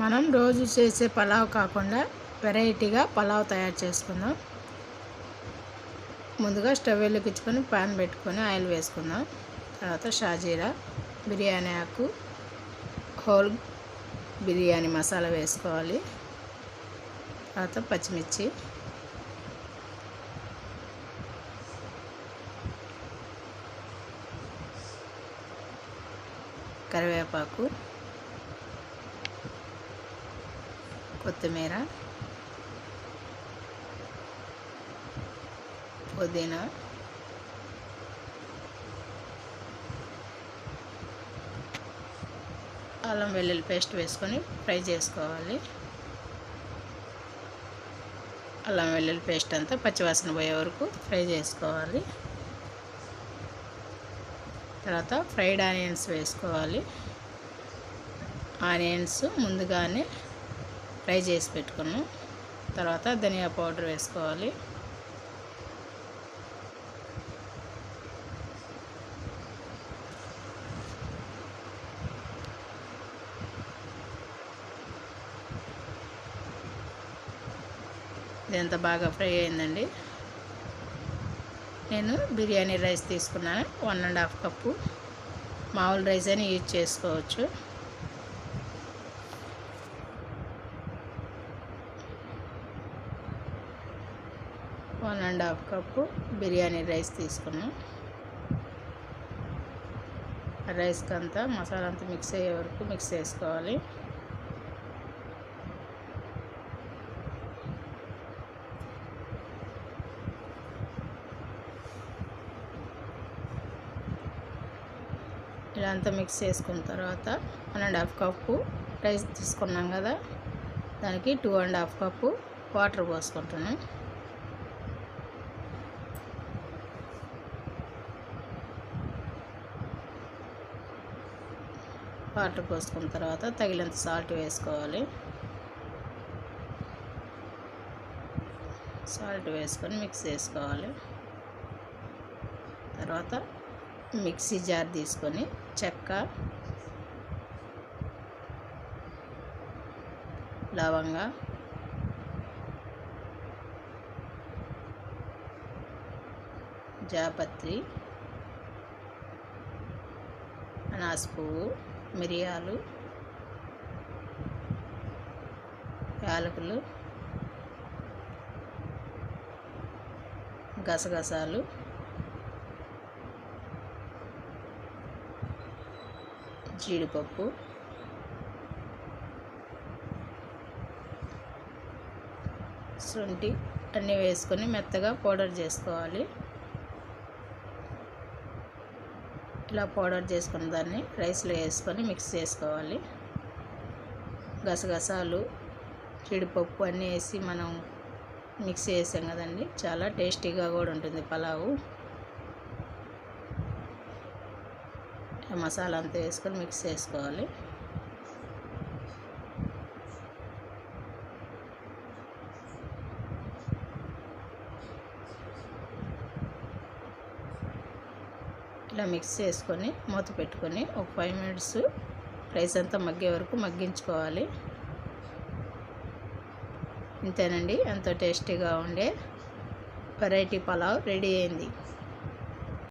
మనం రోజు చేసే పలావ్ కాకుండా వెరైటీగా పలావ్ తయారు చేసుకుందాం. ముందుగా స్టవ్ వెలిగించుకొని పాన్ పెట్టుకొని ఆయిల్ వేసుకుందాం. తర్వాత షాజీరా బిర్యానీ ఆకు హోల్ బిర్యానీ మసాలా వేసుకోవాలి. తర్వాత పచ్చిమిర్చి. కరివేపాకు. కొత్తిమీర పుదీనా అల్లం వెల్లుల్లి పేస్ట్ వేసుకొని ఫ్రై చేసుకోవాలి. అల్లం వెల్లుల్లి పేస్ట్ అంతా పచ్చివాసన పోయే వరకు ఫ్రై చేసుకోవాలి. తర్వాత ఫ్రైడ్ ఆనియన్స్ వేసుకోవాలి. ఆనియన్స్ ముందుగానే ఫ్రై చేసి పెట్టుకున్నాం. తర్వాత ధనియా పౌడర్ వేసుకోవాలి. ఇదంతా బాగా ఫ్రై అయిందండి. నేను బిర్యానీ రైస్ తీసుకున్నాను. One and half cup. మామూలు రైస్ అని యూజ్ చేసుకోవచ్చు. One and half cup biryani rice తీసుకున్నాం. రైస్కి అంతా మసాలా అంతా మిక్స్ అయ్యే వరకు మిక్స్ చేసుకోవాలి. ఇలా అంతా మిక్స్ చేసుకున్న తర్వాత one and half cup rice తీసుకున్నాం కదా. దానికి two and half cup water పోసుకుంటున్నాం. Water పోసుకున్న తర్వాత తగినంత సాల్ట్ వేసుకోవాలి. సాల్ట్ వేసుకొని మిక్స్ చేసుకోవాలి. తర్వాత మిక్సీ జార్ తీసుకొని చెక్క లవంగ జాపత్రి అనాస్ పువ్వు మిరియాలు యాలకులు గసగసాలు జీడిపప్పు శుంఠి అన్నీ వేసుకొని మెత్తగా పౌడర్ చేసుకోవాలి. ఇలా పౌడర్ చేసుకున్న దాన్ని రైస్లో వేసుకొని మిక్స్ చేసుకోవాలి. గసగసాలు జీడిపప్పు అన్నీ వేసి మనం మిక్స్ చేసాం కదండి. చాలా టేస్టీగా కూడా ఉంటుంది పలావు. మసాలా అంతా వేసుకొని మిక్స్ చేసుకోవాలి. ఇట్లా మిక్స్ చేసుకొని మూత పెట్టుకొని ఒక ఫైవ్ మినిట్స్ రైస్ అంతా మగ్గే వరకు మగ్గించుకోవాలి. ఇంతేనండి. ఎంతో టేస్టీగా ఉండే వెరైటీ పలావ్ రెడీ అయింది.